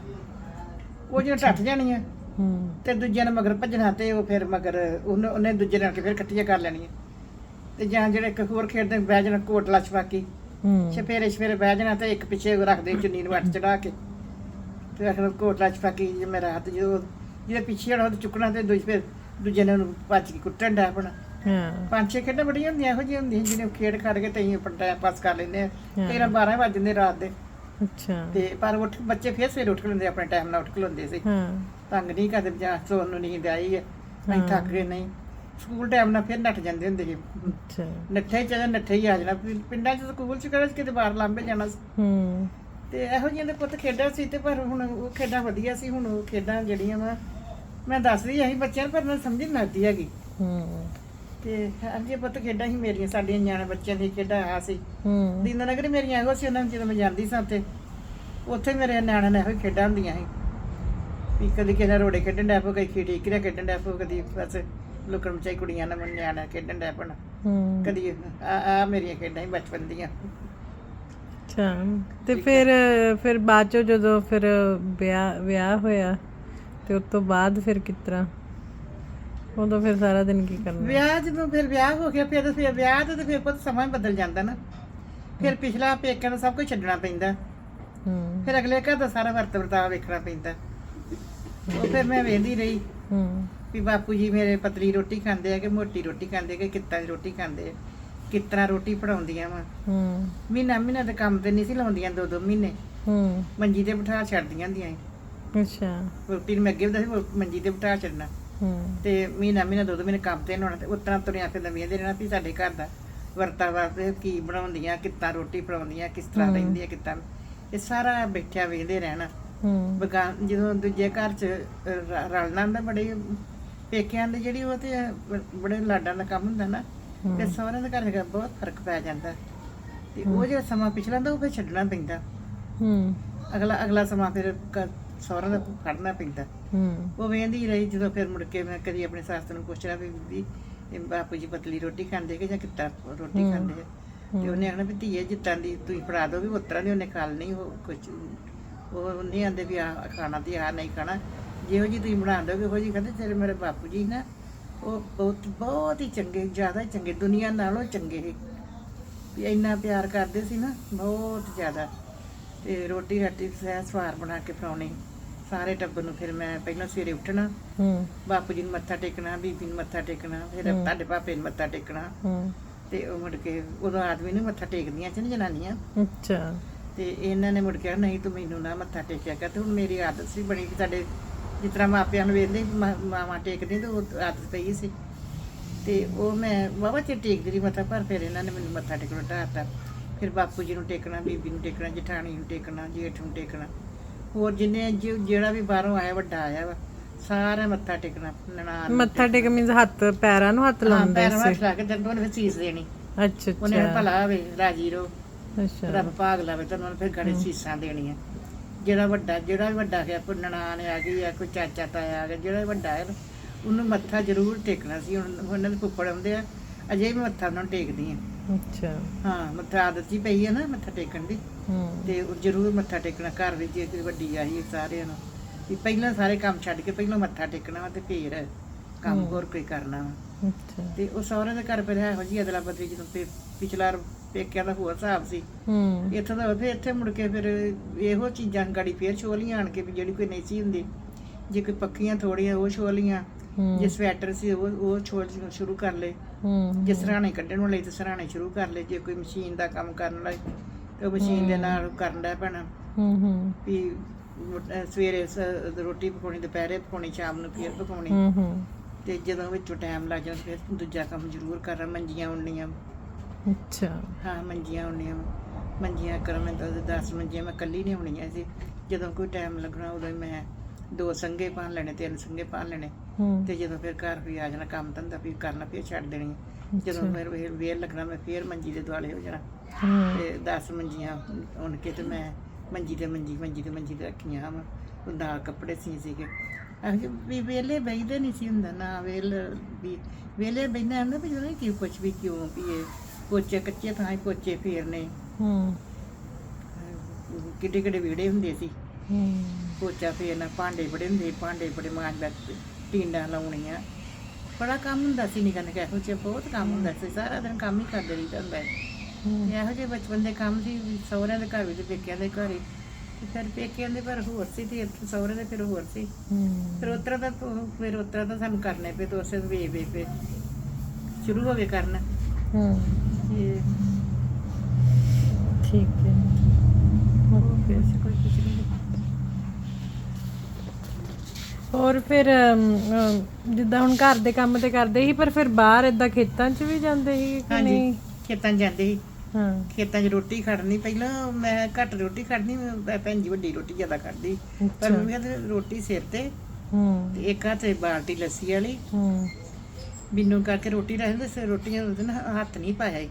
ਉਹ ਜਿਹੜਾ ਟੱਟ ਜਾਣੀਆਂ ਹੂੰ। ਤੇ ਦੂਜੇ ਨੇ ਮਗਰ ਭੱਜਣਾ ਤੇ ਉਹ ਫਿਰ ਮਗਰ ਉਹਨੇ ਉਹਨੇ ਦੂਜੇ ਨਾਲ ਕੇ ਫਿਰ ਇਕੱਠੀਆਂ ਕਰ ਲੈਣੀਆਂ। ਤੇ ਜਾਂ ਜਿਹੜੇ ਇੱਕ ਹੋਰ ਖੇਡਦੇ ਬਹਿ ਜਾਣਾ ਕੋਟਲਾ ਛਪਾਕੀ ਛਪੇਰੇ ਛਪੇਰੇ ਬਹਿ ਜਾਣਾ ਤੇ ਇੱਕ ਪਿੱਛੇ ਰੱਖਦੇ ਚੁੰਨੀ ਨੂੰ ਵੱਟ ਚੜਾ ਕੇ। ਤੇ ਆਖਰ ਕੋਟਲਾ ਛਪਾਕੀ ਜੇ ਮੇਰਾ ਹੱਥ ਜਦੋਂ ਜਿਹਦੇ ਪਿੱਛੇ ਉਹ ਚੁੱਕਣਾ ਤੇ ਦੂਜੇ ਫਿਰ ਦੂਜੇ ਨੇ ਉਹਨੂੰ ਭੱਜ ਕੇ ਕੁੱਟਣ ਦਾ ਆਪਣਾ ਹਾਂ। ਪੰਜ ਛੇ ਖੇਡਾਂ ਬੜੀਆਂ ਹੁੰਦੀਆਂ ਇਹੋ ਜਿਹੀਆਂ ਹੁੰਦੀਆਂ ਜਿਹਨੇ ਖੇਡ ਖੜ ਕੇ ਤਈ ਆਪਣਾ ਟਾਈਮ ਪਾਸ ਕਰ ਲੈਂਦੇ ਆ ਹਾਂ। 13 12 ਵੱਜ ਜਾਂਦੇ ਰਾਤ ਦੇ। ਅੱਛਾ। ਤੇ ਪਰ ਉੱਠ ਬੱਚੇ ਫੇਰ ਸਵੇਰ ਉੱਠ ਲੈਂਦੇ ਆਪਣੇ ਟਾਈਮ ਨਾਲ ਉੱਠ ਖਲੋਂਦੇ ਸੀ। ਹਾਂ। ਤੰਗ ਨਹੀਂ ਕਰਦੇ ਜਾਂ ਸੋਨ ਨੂੰ ਨੀਂਦ ਆਈ ਹੈ ਨਹੀਂ ਹਾਂ। ਥੱਕ ਗਏ ਨਹੀਂ। ਸਕੂਲ ਟਾਈਮ ਨਾਲ ਫਿਰ ਨੱਠ ਜਾਂਦੇ ਹੁੰਦੇ ਸੀ। ਅੱਛਾ। ਨੱਠੇ ਚਾਹੇ ਨੱਠੇ ਹੀ ਆ ਜਾਣਾ। ਪਿੰਡਾਂ 'ਚ ਸਕੂਲ 'ਚ ਕਿਹੜਾ ਕਿਤੇ ਬਾਹਰ ਲਾਂਬੇ ਜਾਣਾ ਹੂੰ। ਤੇ ਇਹੋ ਜਿਹੀਆਂ ਦੇ ਪੁੱਤ ਖੇਡਾਂ ਸੀ ਤੇ ਪਰ ਹੁਣ ਉਹ ਖੇਡਾਂ ਵਧੀਆ ਸੀ ਹੁਣ ਉਹ ਖੇਡਾਂ ਜਿਹੜੀਆਂ ਵਾ ਮੈਂ ਦੱਸਦੀ ਅਸੀਂ ਬੱਚਿਆਂ ਨੂੰ ਪਰ ਮੈਨੂੰ ਸਮਝ ਨਹੀਂ ਲੱਗਦੀ ਹੈਗੀ। ਹੂੰ। ਤੇ ਅੱਗੇ ਪੁੱਤ ਖੇਡਾਂ ਹੀ ਮੇਰੀਆਂ ਸਾਡੀਆਂ ਨਿਆਣੇ ਬੱਚਿਆਂ ਦੀ ਖੇਡਾਂ ਆ ਸੀ। ਹੂੰ। ਦੀਨਾ ਨਗਰ ਮੇਰੀਆਂ ਇਹੋ ਸੀ ਉਹਨਾਂ ਨੂੰ ਜਦੋਂ ਮੈਂ ਜਾਂਦੀ ਸਾਂ ਤੇ ਉੱਥੇ ਮੇਰੇ ਨਿਆਣਿਆਂ ਨੇ ਇਹੋ ਹੀ ਖੇਡਾਂ ਹੁੰਦੀਆਂ ਸੀ। ਵੀ ਕਦੀ ਕਿਸੇ ਨਾਲ ਰੋੜੇ ਖੇਡਣ ਡੈ ਪੋ ਕਦੀ ਖੀਟੀ ਕਿਰਿਆ ਖੇਡਣ ਡੈ ਪੋ ਕਦੀ ਬਸ ਲੁਕਣ ਮਚਾਈ ਕੁੜੀਆਂ ਨਾਲ ਨਿਆਣਿਆਂ ਖੇਡਣ ਡੈ ਪਣ। ਹੂੰ। ਕਦੀ ਆ ਆ ਮੇਰੀਆਂ ਖੇਡਾਂ ਹੀ ਬਚਪਨ ਦੀਆਂ। ਅੱਛਾ ਤੇ ਫਿਰ ਫਿਰ ਬਾਅਦ ਚੋਂ ਜਦੋਂ ਫਿਰ ਵਿਆਹ ਵਿਆਹ ਹੋਇਆ ਤੇ ਉਸ ਤੋਂ ਬਾਅਦ ਫਿਰ ਕਿਸ ਤਰ੍ਹਾਂ? ਉਦੋਂ ਫਿਰ ਸਾਰਾ ਦਿਨ ਕੀ ਕਰਨਾ? ਵਿਆਹ ਜਦੋਂ ਫਿਰ ਵਿਆਹ ਹੋ ਗਿਆ ਫਿਰ ਫਿਰ ਵਿਆਹ ਤੇ ਤਾਂ ਫਿਰ ਪੁੱਤ ਸਮਾਂ ਹੀ ਬਦਲ ਜਾਂਦਾ ਨਾ। ਫਿਰ ਪਿਛਲਾ ਪੇਕਿਆਂ ਦਾ ਸਭ ਕੁਝ ਛੱਡਣਾ ਪੈਂਦਾ। ਹੂੰ। ਫਿਰ ਅਗਲੇ ਘਰ ਦਾ ਸਾਰਾ ਵਰਤ ਵਰਤਾਅ ਵੇਖਣਾ ਪੈਂਦਾ। ਉਹ ਫਿਰ ਮੈਂ ਵੇਂਦੀ ਰਹੀ ਹੂੰ। ਵੀ ਬਾਪੂ ਜੀ ਮੇਰੇ ਪਤਲੀ ਰੋਟੀ ਖਾਂਦੇ ਆ ਕਿ ਮੋਟੀ ਰੋਟੀ ਖਾਂਦੇ ਆ ਕਿ ਕਿੱਤਾਂ ਦੀ ਰੋਟੀ ਖਾਂਦੇ ਆ। ਕਿਤਨਾ ਰੋਟੀ ਪੜਾਉਂਦੀਆਂ ਵਾ। ਹੂੰ। ਮਹੀਨਾ ਮਹੀਨਾ ਦੇ ਕੰਮ ਤੇ ਨਹੀਂ ਸੀ ਲਾਉਂਦੀਆਂ ਦੋ ਦੋ ਮਹੀਨੇ। ਹੂੰ। ਮੰਜੀ ਤੇ ਬਿਠਾ ਛੱਡਦੀਆਂ ਹੁੰਦੀਆਂ ਸੀ। ਅੱਛਾ। ਰੋਟੀ ਨੂੰ ਮੈਂ ਅੱਗੇ ਵੀ ਦੱਸਿਆ ਮੰਜੀ ਤੇ ਬਿਠਾ ਛੱਡਣਾ। ਤੇ ਮਹੀਨਾ ਮਹੀਨਾ ਦੋ ਦੋ ਮਹੀਨੇ ਕੰਮ ਤੇ ਲਾਉਣਾ ਤੇ ਉਤਰਾ ਤੁਰਿਆ ਫਿਰ ਨਵੀਆਂ ਦੇ ਰਹਿਣਾ ਵੀ ਸਾਡੇ ਘਰ ਦਾ ਵਰਤਾ ਵਾਸਤੇ ਕੀ ਬਣਾਉਂਦੀਆਂ ਕਿੱਦਾਂ ਰੋਟੀ ਪੜਾਉਂਦੀਆਂ ਕਿਸ ਤਰ੍ਹਾਂ। ਰਹਿੰਦੀਆਂ ਕਿੱਦਾਂ। ਇਹ ਸਾਰਾ ਬੈਠਿਆ ਵੇਖਦੇ ਰਹਿਣਾ। ਹੂੰ। ਬਗਾਨ ਜਦੋਂ ਦੂਜੇ ਘਰ ਚ ਰਲਣਾ ਹੁੰਦਾ ਬੜੇ ਪੇਕਿਆਂ ਦੇ ਜਿਹੜੀ ਉਹ ਤੇ ਬੜੇ ਲਾਡਾਂ ਦਾ ਕੰਮ ਹੁੰਦਾ ਨਾ ਤੇ ਹੂੰ ਸਹੁਰਿਆਂ ਦੇ ਘਰ ਹੈਗਾ ਬਹੁਤ ਫ਼ਰਕ ਪੈ ਜਾਂਦਾ। ਤੇ ਉਹ ਜਿਹੜਾ ਸਮਾਂ ਪਿਛਲਾ ਹੁੰਦਾ ਉਹ ਫਿਰ ਛੱਡਣਾ ਪੈਂਦਾ। ਹੂੰ। ਅਗਲਾ ਅਗਲਾ ਸਮਾਂ ਫਿਰ ਸਹੁਰਿਆਂ ਦਾ ਫੜਨਾ ਪੈਂਦਾ। ਹੂੰ। ਉਹ ਵੇਂਦੀ ਰਹੀ ਜਦੋਂ ਫਿਰ ਮੁੜ ਕੇ ਮੈਂ ਕਦੀ ਆਪਣੀ ਸੱਸ ਨੂੰ ਪੁੱਛਣਾ ਵੀ ਬੀਬੀ ਇਹ ਬਾਪੂ ਜੀ ਪਤਲੀ ਰੋਟੀ ਖਾਂਦੇ ਕਿ ਜਾਂ ਕਿੱਦਾਂ ਰੋਟੀ। ਖਾਂਦੇ ਆ? ਤੇ ਉਹਨੇ ਆਖਣਾ ਵੀ ਧੀਏ ਜਿੱਤਾਂ ਦੀ ਤੁਸੀਂ ਫੜਾ ਦੋ ਵੀ ਉਤਰਾਂ ਦੀ ਉਹਨੇ ਖਾ ਲੈਣੀ ਉਹ ਕੁਝ ਉਹ ਨਹੀਂ ਆਂਦੇ ਵੀ ਆ ਖਾਣਾ ਤੇ ਆ ਨਹੀਂ ਖਾਣਾ। ਜਿਹੋ ਜੀ ਤੁਸੀਂ ਬਣਾ ਦੋਗੇ ਉਹੋ ਜੀ ਕਹਿੰਦੇ ਤੇਰੇ ਮੇਰੇ ਬਾਪੂ ਜੀ ਨਾ ਉਹ ਬਹੁਤ ਬਹੁਤ ਹੀ ਚੰਗੇ ਜ਼ਿਆਦਾ ਚੰਗੇ ਦੁਨੀਆ ਨਾਲੋਂ ਚੰਗੇ ਸੀ ਵੀ ਇੰਨਾ ਪਿਆਰ ਕਰਦੇ ਸੀ ਨਾ ਬਹੁਤ ਜ਼ਿਆਦਾ। ਤੇ ਰੋਟੀ ਰਾਟੀ ਸਹਿ ਸਵਾਰ ਬਣਾ ਕੇ ਫਰਾਉਣੀ ਸਾਰੇ ਟੱਬਰ ਨੂੰ ਫਿਰ ਮੈਂ ਪਹਿਲਾਂ ਸਵੇਰੇ ਉੱਠਣਾ ਹੂੰ। ਬਾਪੂ ਜੀ ਨੂੰ ਮੱਥਾ ਟੇਕਣਾ ਬੀਬੀ ਨੂੰ ਮੱਥਾ ਟੇਕਣਾ ਫਿਰ। ਤੁਹਾਡੇ ਪਾਪੇ ਨੂੰ ਮੱਥਾ ਟੇਕਣਾ। ਹੂੰ। ਤੇ ਉਹ ਮੁੜ ਕੇ ਉਦੋਂ ਆਦਮੀ ਨੂੰ ਮੱਥਾ ਟੇਕਦੀਆਂ ਸੀ ਨਾ ਜਨਾਨੀਆਂ। ਅੱਛਾ। ਤੇ ਇਹਨਾਂ ਨੇ ਮੁੜ ਕੇ ਨਹੀਂ ਤੂੰ ਮੈਨੂੰ ਨਾ ਮੱਥਾ ਟੇਕਿਆ ਕਰ ਤੇ ਹੁਣ ਮੇਰੀ ਆਦਤ ਸੀ ਬਣੀ ਕਿ ਸਾਡੇ ਜਿਸ ਤਰ੍ਹਾਂ ਮਾਪਿਆਂ ਨੂੰ ਵੇਖਦੇ ਮਾਵਾਂ ਟੇਕਦੇ ਤੇ ਉਹ ਆਦਤ ਪਈ ਸੀ। ਤੇ ਉਹ ਮੈਂ ਵਾਵਾ ਚਿਰ ਟੇਕਦੀ ਰਹੀ ਮੱਥਾ ਪਰ ਫਿਰ ਇਹਨਾਂ ਨੇ ਮੈਨੂੰ ਮੱਥਾ ਟੇਕਣਾ ਢਾਤਾ ਫਿਰ ਬਾਪੂ ਜੀ ਨੂੰ ਟੇਕਣਾ ਬੀਬੀ ਨੂੰ ਟੇਕਣਾ ਜਠਾਣੀ ਨੂੰ ਟੇਕਣਾ ਜੇਠ ਨੂੰ ਟੇਕਣਾ। ਹੋਰ ਜਿੰਨੇ ਜਿ- ਜਿਹੜਾ ਵੀ ਬਾਹਰੋਂ ਆਇਆ ਵੱਡਾ ਆਇਆ ਵਾ ਸਾਰਾ ਮੱਥਾ ਟੇਕਣਾ ਨਨਾਣ ਮੱਥਾ ਟੇਕ ਮੀਨਸ ਹੱਥ ਪੈਰਾਂ ਨੂੰ ਹੱਥ ਹਾਂ, ਲਾਉਂਦੇ ਪੈਰਾਂ ਸੀ। ਹੱਥ ਲਾ ਕੇ ਦੰਦੋਂ ਨੇ ਫਿਰ ਸੀਸ ਦੇਣੀ। ਅੱਛਾ ਉਹਨੇ ਅੱਛਾ ਭਲਾ ਹੋਵੇ ਰਾਜੀ ਰੋ ਅੱਛਾ। ਰੱਬ ਭਾਗ ਲਾਵੇ ਤਾਂ ਉਹਨਾਂ ਨੂੰ ਫਿਰ ਗੜੇ ਸੀਸਾਂ ਦੇਣੀਆਂ। ਜਿਹੜਾ ਵੱਡਾ ਜਿਹੜਾ ਵੀ ਵੱਡਾ ਗਿਆ ਕੋਈ ਨਨਾਣ ਆ ਗਈ ਆ ਕੋਈ ਚਾਚਾ ਤਾਇਆ ਆ ਗਿਆ ਜਿਹੜਾ ਵੀ ਵੱਡਾ ਹੈ ਉਹਨੂੰ ਮੱਥਾ ਜ਼ਰੂਰ ਟੇਕਣਾ ਸੀ। ਹੁਣ ਉਹਨਾਂ ਦੇ ਫੁੱਫੜ ਆਉਂਦੇ ਆ ਅਜੇ ਵੀ ਮੱਥਾ ਉਹਨਾਂ ਨੂੰ ਟੇਕਦੀ ਆ। ਅੱਛਾ। ਹਾਂ ਮੱਥਾ ਆਦਤ ਪਈ ਹੈ ਨਾ ਮੱਥਾ ਟੇਕਣ ਦੀ। ਹੂੰ। ਤੇ ਉਹ ਜ਼ਰੂਰ ਮੱਥਾ ਟੇਕਣਾ ਘਰ ਵਿੱਚ ਜੇ ਕੋਈ ਵੱਡੀ ਆਈ ਸਾਰਿਆਂ ਨੂੰ। ਵੀ ਪਹਿਲਾਂ ਸਾਰੇ ਕੰਮ ਛੱਡ ਕੇ ਪਹਿਲਾਂ ਮੱਥਾ ਟੇਕਣਾ ਵਾ ਤੇ ਫੇਰ ਕੰਮ। ਹੋਰ ਕੋਈ ਕਰਨਾ ਵਾ। ਅੱਛਾ। ਤੇ ਉਹ ਸਹੁਰੇ ਦੇ ਘਰ ਫਿਰ ਇਹੋ ਜੀ ਅਦਲਾ ਬਦਲੀ ਜਦੋਂ ਪੇ- ਪਿਛਲਾ ਪੇਕਿਆਂ ਦਾ ਹੋਰ ਹਿਸਾਬ ਸੀ। ਹੂੰ। ਇੱਥੋਂ ਦਾ ਫਿਰ ਇੱਥੇ ਮੁੜ ਕੇ ਫਿਰ ਇਹੋ ਚੀਜ਼ਾਂ ਗਾੜੀ ਫੇਰ ਛੋਲੀਆਂ ਆਣ ਕੇ ਵੀ ਜਿਹੜੀ ਕੋਈ ਨਹੀਂ ਸੀ ਹੁੰਦੀ। ਜੇ ਕੋਈ ਪੱਕੀਆਂ ਥੋੜੀਆਂ ਉਹ ਛੋਲੀਆਂ ਹੂੰ ਜੇ ਸਵੈਟਰ ਸੀ ਉਹ ਉਹ ਛੋਲ ਸ਼ੁਰੂ ਕਰ ਲਏ। ਹੂੰ ਜੇ ਸਰਾਣੇ ਕੱਢਣ ਵਾਲੇ ਤੇ ਸਰਾਣੇ ਸ਼ੁਰੂ ਕਰ ਲਏ ਜੇ ਕੋਈ ਮਸ਼ੀਨ ਦਾ ਕੰਮ ਕਰਨ ਵਾਲਾ ਤੇ ਉਹ ਮਸ਼ੀਨ ਦੇ ਨਾਲ ਕਰਨ ਦਾ ਪੈਣਾ ਹੂੰ ਹੂੰ। ਵੀ ਅਹ ਸਵੇਰੇ ਰੋਟੀ ਪਕਾਉਣੀ ਦੁਪਹਿਰੇ ਪਕਾਉਣੀ ਸ਼ਾਮ ਨੂੰ ਫਿਰ ਪਕਾਉਣੀ। ਹੂੰ ਹੂੰ। ਤੇ ਜਦੋਂ ਵਿੱਚੋਂ ਟਾਈਮ ਲੱਗ ਜਾਂਦਾ ਫਿਰ ਦੂਜਾ ਕੰਮ ਜ਼ਰੂਰ ਕਰਨਾ ਮੰਜੀਆਂ ਉਣੀਆਂ ਅੱਛਾ। ਹਾਂ ਮੰਜੀਆਂ ਉਣੀਆਂ ਮੰਜੀਆਂ ਕਰ ਮੈਂ ਤਾਂ 10 ਮੰਜੀਆਂ ਮੈਂ ਕੱਲੀ ਨਹੀਂ ਹੋਣੀਆਂ ਸੀ। ਜਦੋਂ ਕੋਈ ਟਾਈਮ ਲੱਗਣਾ ਉਦੋਂ ਮੈਂ ਦੋ ਸੰਗੇ ਪਾਣ ਲੈਣੇ ਤਿੰਨ ਸੰਗੇ ਪਾਣ ਲੈਣੇ। ਤੇ ਜਦੋਂ ਫਿਰ ਘਰ ਵੀ ਆ ਜਾਣਾ ਕੰਮ ਧੰਦਾ ਵੀ ਕਰਨਾ ਫਿਰ ਛੱਡ ਦੇਣੀ ਜਦੋਂ ਫਿਰ ਵੇਲ ਵੇਲ ਲੱਗਣਾ ਮੈਂ ਫਿਰ ਮੰਜੀ ਦੇ ਦੁਆਲੇ ਹੋ ਜਾਣਾ। ਹੂੰ। ਤੇ 10 ਮੰਜੀਆਂ ਉਣ ਕੇ ਤੇ ਮੈਂ ਮੰਜੀ ਤੇ ਮੰਜੀ ਮੰਜੀ ਤੇ ਮੰਜੀ ਤੇ ਰੱਖੀਆਂ ਹਨ ਉਹ ਨਾਲ ਕੱਪੜੇ ਸੀ ਇਹੋ ਜਿਹੇ ਵੀ ਵੇਲੇ ਬੈਠਦੇ ਨਹੀਂ ਸੀ ਹੁੰਦਾ ਨਾ ਵੇਲ ਵੀ ਵੇਲੇ ਬੈਠਣਾ ਹੁੰਦਾ ਵੀ ਜਦੋਂ ਕੀ ਕੁਛ ਵੀ ਕਿਉਂ ਵੀ ਇਹ ਪੋਚੇ ਕੱਚੇ ਥਾਂ ਹੀ ਪੋਚੇ ਫੇਰਨੇ। ਹੂੰ। ਕਿੱਡੇ ਕਿੱਡੇ ਵਿਹੜੇ ਹੁੰਦੇ ਸੀ। ਹੂੰ। ਪੋਚਾ ਫੇਰਨਾ ਭਾਂਡੇ ਬੜੇ ਹੁੰਦੇ ਸੀ, ਭਾਂਡੇ ਬੜੇ ਮਾਂਜਦਾ ਟੀਂਡਾਂ ਲਾਉਣੀਆਂ ਬੜਾ ਕੰਮ ਹੁੰਦਾ ਸੀ ਨਿਕਲ ਕੇ ਇਹੋ ਜਿਹਾ ਬਹੁਤ ਕੰਮ ਹੁੰਦਾ ਸੀ। ਸਾਰਾ ਦਿਨ ਕੰਮ ਹੀ ਕਰਦੇ ਰਹੀਦਾ ਹੁੰਦਾ ਤੇ ਇਹੋ ਜਿਹੇ ਬਚਪਨ ਦੇ ਕੰਮ ਸੀ ਸਹੁਰਿਆਂ ਦੇ ਘਰ ਵਿੱਚ ਪੇਕਿਆਂ ਦੇ ਘਰ। ਹੀ ਤੇ ਫਿਰ ਪੇਕਿਆਂ ਦੇ ਪਰ ਹੋਰ ਸੀ ਤੇ ਇੱਥੇ ਸਹੁਰੇ ਦੇ ਫਿਰ ਹੋਰ ਸੀ। ਫਿਰ ਉਤਰਾ ਦਾ ਫਿਰ ਉਤਰਾ ਦਾ ਸਾਨੂੰ ਕਰਨੇ ਪਏ ਦੋਸੇ ਵੇ ਵੇ ਪਏ ਸ਼ੁਰੂ ਹੋ ਗਏ ਕਰਨਾ। ਹੂੰ। ਠੀਕ ਹੈ। ਓਕੇ ਕੋਈ ਕੁਛ ਨਹੀਂ। ਹੋਰ ਫਿਰ ਅਮ, ਅਮ, ਜਿੱਦਾਂ ਹੁਣ ਘਰ ਦੇ ਕੰਮ ਤੇ ਕਰਦੇ ਸੀ ਪਰ ਫਿਰ ਬਾਹਰ ਇਦਾਂ ਖੇਤਾਂ 'ਚ ਵੀ ਜਾਂਦੇ ਸੀ ਕਿ ਹਾਂਜੀ ਨਹੀਂ? ਖੇਤਾਂ 'ਚ ਜਾਂਦੇ ਸੀ। ਹਾਂ। ਖੇਤਾਂ 'ਚ ਰੋਟੀ ਖੜਨੀ ਪਹਿਲਾਂ ਮੈਂ ਘੱਟ ਰੋਟੀ ਖੜਨੀ ਮੈਂ ਭੈਣ ਜੀ ਵੱਡੀ ਰੋਟੀ ਜ਼ਿਆਦਾ ਖੜਦੀ ਪਰ ਮੰਮੀ ਕਹਿੰਦੇ ਰੋਟੀ ਸਿਰ ਤੇ ਹੂੰ। ਤੇ ਇੱਕ ਹੱਥ 'ਚ ਬਾਲਟੀ ਲੱਸੀ ਵਾਲੀ। ਹੂੰ। ਬਿੰਨੂ ਕਰਕੇ ਰੋਟੀ ਰੱਖਦੇ ਸੀ ਰੋਟੀਆਂ ਉਹਦੇ ਨਾਲ ਹੱਥ ਨਹੀਂ ਪਾਇਆ ਸੀ।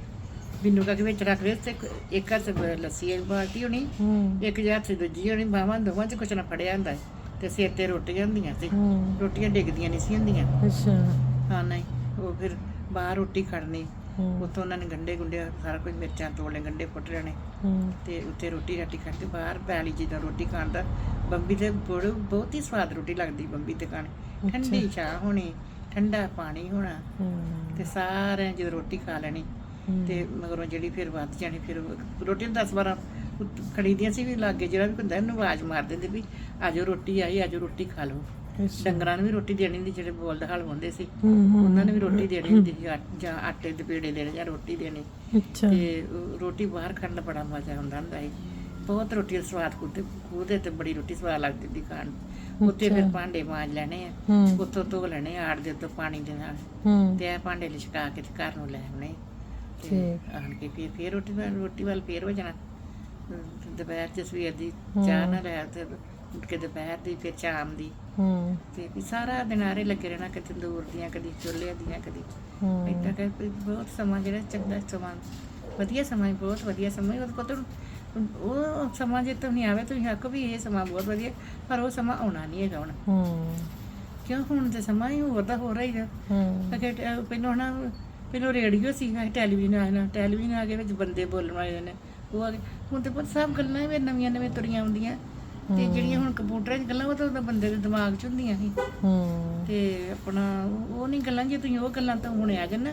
ਬਿੰਨੂ ਕਰਕੇ ਵਿੱਚ ਰੱਖ ਦੇ ਤੇ ਇੱਕ ਹੱਥ ਲੱਸੀ ਵਾਲੀ ਬਾਲਟੀ ਹੋਣੀ ਹੂੰ। ਇੱਕ ਹੱਥ 'ਚ ਦੂਜੀ ਹੋਣੀ ਬਾਹਾਂ ਦੋਵਾਂ 'ਚ ਕੁਛ ਨਾ ਫੜਿਆ ਹੁੰਦਾ ਸੀ। ਤੇ ਸਿਰ ਤੇ ਰੋਟੀਆਂ ਹੁੰਦੀਆਂ ਸੀ। ਹੂੰ। ਰੋਟੀਆਂ ਡਿੱਗਦੀਆਂ ਨਹੀਂ ਸੀ ਹੁੰਦੀਆਂ। ਅੱਛਾ। ਹਾਂ ਨਹੀਂ ਉਹ ਫਿਰ ਬਾਹਰ ਰੋਟੀ ਖੜਨੀ ਹੂੰ। ਉੱਥੋਂ ਉਹਨਾਂ ਨੇ ਗੰਡੇ ਗੁੰਡੇ ਸਾਰਾ ਕੁਝ ਮਿਰਚਾਂ ਤੋੜੇ ਗੰਡੇ ਫੁੱਟ ਲੈਣੇ ਹੂੰ। ਤੇ ਉੱਥੇ ਰੋਟੀ ਰਾਟੀ ਖਾ ਕੇ ਬਾਹਰ ਪੈਲੀ ਜਿੱਦਾਂ ਰੋਟੀ ਖਾਣ ਦਾ ਬੰਬੀ ਤੇ ਬੜੀ ਬਹੁਤ ਹੀ ਸਵਾਦ ਰੋਟੀ ਲੱਗਦੀ ਬੰਬੀ ਤੇ ਖਾਣੀ। ਠੰਡੀ ਚਾਹ ਹੋਣੀ ਠੰਡਾ ਪਾਣੀ ਹੋਣਾ ਹੂੰ। ਤੇ ਸਾਰਿਆਂ ਜਦੋਂ ਰੋਟੀ ਖਾ ਲੈਣੀ। ਤੇ ਮਗਰੋਂ ਜਿਹੜੀ ਫਿਰ ਵੱਧ ਜਾਣੀ ਫਿਰ ਉਹ ਰੋਟੀ 10 12 ਖੜੀਦੀਆਂ ਸੀ ਵੀ ਲਾਗੇ ਜਿਹੜਾ ਵੀ ਹੁੰਦਾ ਇਹਨੂੰ ਆਵਾਜ਼ ਮਾਰ ਦਿੰਦੇ ਵੀ ਆਜੋ ਰੋਟੀ ਆਈ ਆਜੋ ਰੋਟੀ ਖਾ ਲਓ। ਡੰਗਰਾਂ ਨੂੰ ਵੀ ਰੋਟੀ ਦੇਣੀ ਹੁੰਦੀ ਜਿਹੜੇ ਬੋਲਦ ਹਲ ਹੁੰਦੇ ਸੀ। ਉਹਨਾਂ ਨੂੰ ਵੀ ਰੋਟੀ ਦੇਣੀ ਹੁੰਦੀ ਸੀ ਜਾਂ ਆਟੇ ਦੇ ਪੇੜੇ ਦੇਣੇ ਜਾਂ ਰੋਟੀ ਦੇਣੀ। ਅੱਛਾ। ਤੇ ਰੋਟੀ ਬਾਹਰ ਖਾਣ ਦਾ ਬੜਾ ਮਜ਼ਾ ਆਉਂਦਾ ਹੁੰਦਾ ਸੀ। ਬਹੁਤ ਰੋਟੀ ਦਾ ਸਵਾਦ ਕੁੱਤੇ ਖੂਦੇ ਤੇ ਬੜੀ ਰੋਟੀ ਸਵਾਦ ਲੱਗਦੀ ਸੀ ਖਾਣ। ਉੱਥੇ ਫਿਰ ਭਾਂਡੇ ਮਾਂਜ ਲੈਣੇ ਆ। ਉੱਥੋਂ ਧੋ ਲੈਣੇ ਆੜ ਦੇ ਤੋਂ ਪਾਣੀ ਦੇ ਨਾਲ। ਤੇ ਇਹ ਭਾਂਡੇ ਲਿਸ਼ਕਾ ਕੇ ਤੇ ਘਰ ਨੂੰ ਲੈ ਆਉਣੇ। ਤੇ ਠੀਕ। ਆਣ ਕੇ ਫਿਰ ਫਿਰ ਰੋਟੀ ਵੱਲ ਰੋਟੀ ਵੱਲ ਫੇਰ ਹੋ ਜਾਣਾ। ਦੁਪਹਿਰ ਚ ਸਵੇਰ ਦੀ ਚਾਹ ਨਾ ਲੈ ਤੇ ਕੇ ਦੁਪਹਿਰ ਦੀ ਫਿਰ ਸ਼ਾਮ ਦੀ। ਹੂੰ। ਤੇ ਵੀ ਸਾਰਾ ਦਿਨ ਆਰੇ ਲੱਗੇ ਰਹਿਣਾ ਕਿ ਤੰਦੂਰ ਦੀਆਂ ਕਦੀ ਚੁੱਲ੍ਹੇ ਦੀਆਂ ਕਦੀ। ਹੂੰ। ਏਦਾਂ ਕਿ ਵੀ ਬਹੁਤ ਸਮਾਂ ਜਿਹੜਾ ਚੰਗਾ ਸਮਾਂ ਵਧੀਆ ਸਮਾਂ ਬਹੁਤ ਵਧੀਆ ਸਮਾਂ। ਉਹ ਪਤਾ ਉਹ ਸਮਾਂ ਜੇ ਤੋਂ ਨਹੀਂ ਆਵੇ ਤੁਸੀਂ ਆਖੋ ਵੀ ਇਹ ਸਮਾਂ ਬਹੁਤ ਵਧੀਆ ਪਰ ਉਹ ਸਮਾਂ ਆਉਣਾ ਨਹੀਂ ਹੈਗਾ ਹੁਣ। ਹੂੰ। ਕਿਉਂ ਹੁਣ ਤੇ ਸਮਾਂ ਹੀ ਹੋਰ ਦਾ ਹੋ ਰਿਹਾ ਹੈ। ਹੂੰ ਅਗੇ ਪਹਿਲਾਂ ਨਾ ਪਹਿਲਾਂ ਰੇਡੀਓ ਸੀਗਾ ਟੈਲੀਵਿਜ਼ਨ ਆਇਆ ਨਾ ਟੈਲੀਵਿਜ਼ਨ ਆ ਗਏ ਵਿੱਚ ਬੰਦੇ ਬੋਲਣ ਵਾਲੇ ਨੇ। ਉਹ ਆ ਗਏ ਹੁਣ ਤੇ ਬਹੁਤ ਸਭ ਗੱਲਾਂ ਵੀ ਨਵੀਆਂ ਨਵੀਆਂ ਤੁਰੀਆਂ ਆਉਂਦੀਆਂ। ਤੇ ਜਿਹੜੀਆਂ ਹੁਣ ਕੰਪਿਊਟਰਾਂ 'ਚ ਗੱਲਾਂ ਉਹ ਤਾਂ ਉਦੋਂ ਬੰਦੇ ਦੇ ਦਿਮਾਗ 'ਚ ਹੁੰਦੀਆਂ ਸੀ। ਹੂੰ। ਤੇ ਆਪਣਾ ਉਹ ਨਹੀਂ ਗੱਲਾਂ ਜੇ ਤੁਸੀਂ ਉਹ ਗੱਲਾਂ ਤਾਂ ਹੁਣ ਆ ਜਾਣ ਨਾ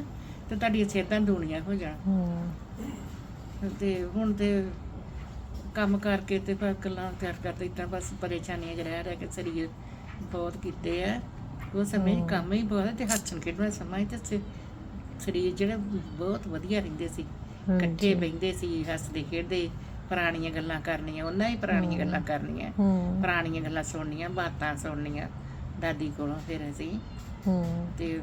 ਤੇ ਤੁਹਾਡੀਆਂ ਸਿਹਤਾਂ ਦੂਣੀਆਂ ਹੋ ਜਾਣ। ਹੂੰ। ਤੇ ਹੁਣ ਤੇ ਕੰਮ ਕਰਕੇ ਤੇ ਫਿਰ ਗੱਲਾਂ ਕਰ ਕਰਦੇ ਇਦਾਂ ਬਸ ਪਰੇਸ਼ਾਨੀਆਂ 'ਚ ਰਹਿ ਰਹਿ ਕੇ ਸਰੀਰ ਬਹੁਤ ਕੀਤੇ ਆ। ਉਹ ਸਮੇਂ ਕੰਮ ਹੀ ਬਹੁਤ ਹੈ ਤੇ ਹੱਸਣ ਖੇਡਣ ਸਮਾਂ ਹੀ ਤੇ ਸਰੀਰ ਜਿਹੜਾ ਬਹੁਤ ਵਧੀਆ ਰਹਿੰਦੇ ਸੀ। ਇਕੱਠੇ ਬਹਿੰਦੇ ਸੀ ਹੱਸਦੇ ਖੇਡਦੇ ਪੁਰਾਣੀਆਂ ਗੱਲਾਂ ਕਰਨੀਆਂ ਉਹਨਾਂ ਹੀ ਪੁਰਾਣੀਆਂ ਗੱਲਾਂ ਕਰਨੀਆਂ। ਪੁਰਾਣੀਆਂ ਗੱਲਾਂ ਸੁਣਨੀਆਂ ਬਾਤਾਂ ਸੁਣਨੀਆਂ ਦਾਦੀ ਕੋਲੋਂ ਫਿਰ ਅਸੀਂ ਤੇ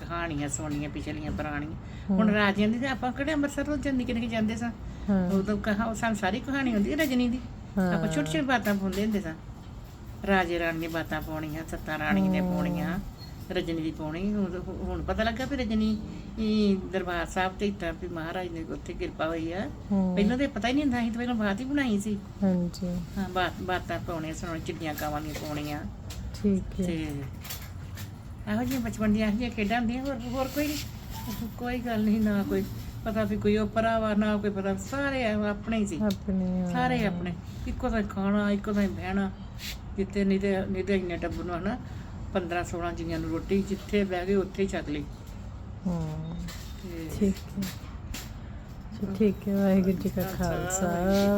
ਕਹਾਣੀਆਂ ਸੁਣਨੀਆਂ ਪਿਛਲੀਆਂ ਪੁਰਾਣੀਆਂ। ਹੁਣ ਰਾਜਿਆਂ ਦੀ ਤੇ ਆਪਾਂ ਕਿਹੜੇ ਅੰਮ੍ਰਿਤਸਰ ਤੋਂ ਚੰਦੀ ਕਿਨੇ ਜਾਂਦੇ ਸਾਂ? ਉਦੋਂ ਕਹਾ ਸਾਨੂੰ ਸਾਰੀ ਕਹਾਣੀ ਹੁੰਦੀ ਹੈ ਰਜਨੀ ਦੀ। ਆਪਾਂ ਛੋਟੀ ਛੋਟੀ ਬਾਤਾਂ ਪਾਉਂਦੇ ਹੁੰਦੇ ਸਾਂ। ਰਾਜੇ ਰਾਣੀ ਦੀਆਂ ਬਾਤਾਂ ਪਾਉਣੀਆਂ ਸੱਤਾ ਰਾਣੀ ਨੇ ਪਾਉਣੀਆਂ। ਰਜਨੀ ਦੀ ਪਾਉਣੀ ਹੁਣ ਹੁਣ ਪਤਾ ਲੱਗਾ ਵੀ ਰਜਨੀ ਇਹ ਦਰਬਾਰ ਸਾਹਿਬ ਤੇ ਇੱਦਾਂ ਵੀ ਮਹਾਰਾਜ ਨੇ ਉੱਥੇ ਕਿਰਪਾ ਹੋਈ ਆ। ਹੂੰ। ਪਹਿਲਾਂ ਤੇ ਪਤਾ ਹੀ ਨਹੀਂ ਹੁੰਦਾ ਸੀ ਤੇ ਪਹਿਲਾਂ ਬਾਤ ਹੀ ਬਣਾਈ ਸੀ। ਹਾਂਜੀ। ਹਾਂ ਬਾਤ ਬਾਤਾਂ ਪਾਉਣੀਆਂ ਸੁਣਾਉਣ ਚਿੜੀਆਂ ਕਾਵਾਂ ਦੀਆਂ ਪਾਉਣੀਆਂ। ਠੀਕ ਹੈ। ਤੇ ਇਹੋ ਜਿਹੀਆਂ ਬਚਪਨ ਦੀਆਂ ਇਹੋ ਜਿਹੀਆਂ ਖੇਡਾਂ ਹੁੰਦੀਆਂ ਹੋਰ ਹੋਰ ਕੋਈ ਕੋਈ ਗੱਲ ਨਹੀਂ ਨਾ ਕੋਈ ਪਤਾ ਵੀ ਕੋਈ ਉਪਰਾ ਵਾ ਨਾ ਕੋਈ ਪਤਾ ਸਾਰੇ ਆਪਣੇ ਹੀ ਸੀ। ਆਪਣੇ ਹਾਂ। ਸਾਰੇ ਆਪਣੇ। ਇੱਕੋ ਤਾਂ ਖਾਣਾ ਇੱਕੋ ਤਾਂ ਬਹਿਣਾ ਜਿੱਥੇ ਨਹੀਂ ਤੇ ਨਹੀਂ ਤੇ ਇੰਨੇ ਟੱਬਰ ਨੂੰ ਹਨਾ 15 16 ਜੀਆਂ ਨੂੰ ਰੋਟੀ ਜਿੱਥੇ ਬਹਿ ਗਏ ਉੱਥੇ ਹੀ ਛਕ ਲਈ। ਹਾਂ ਤੇ ਠੀਕ ਹੈ। ਠੀਕ ਹੈ ਵਾਹਿਗੁਰੂ ਜੀ ਕਾ ਖਾਲਸਾ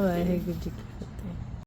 ਵਾਹਿਗੁਰੂ ਜੀ ਕੀ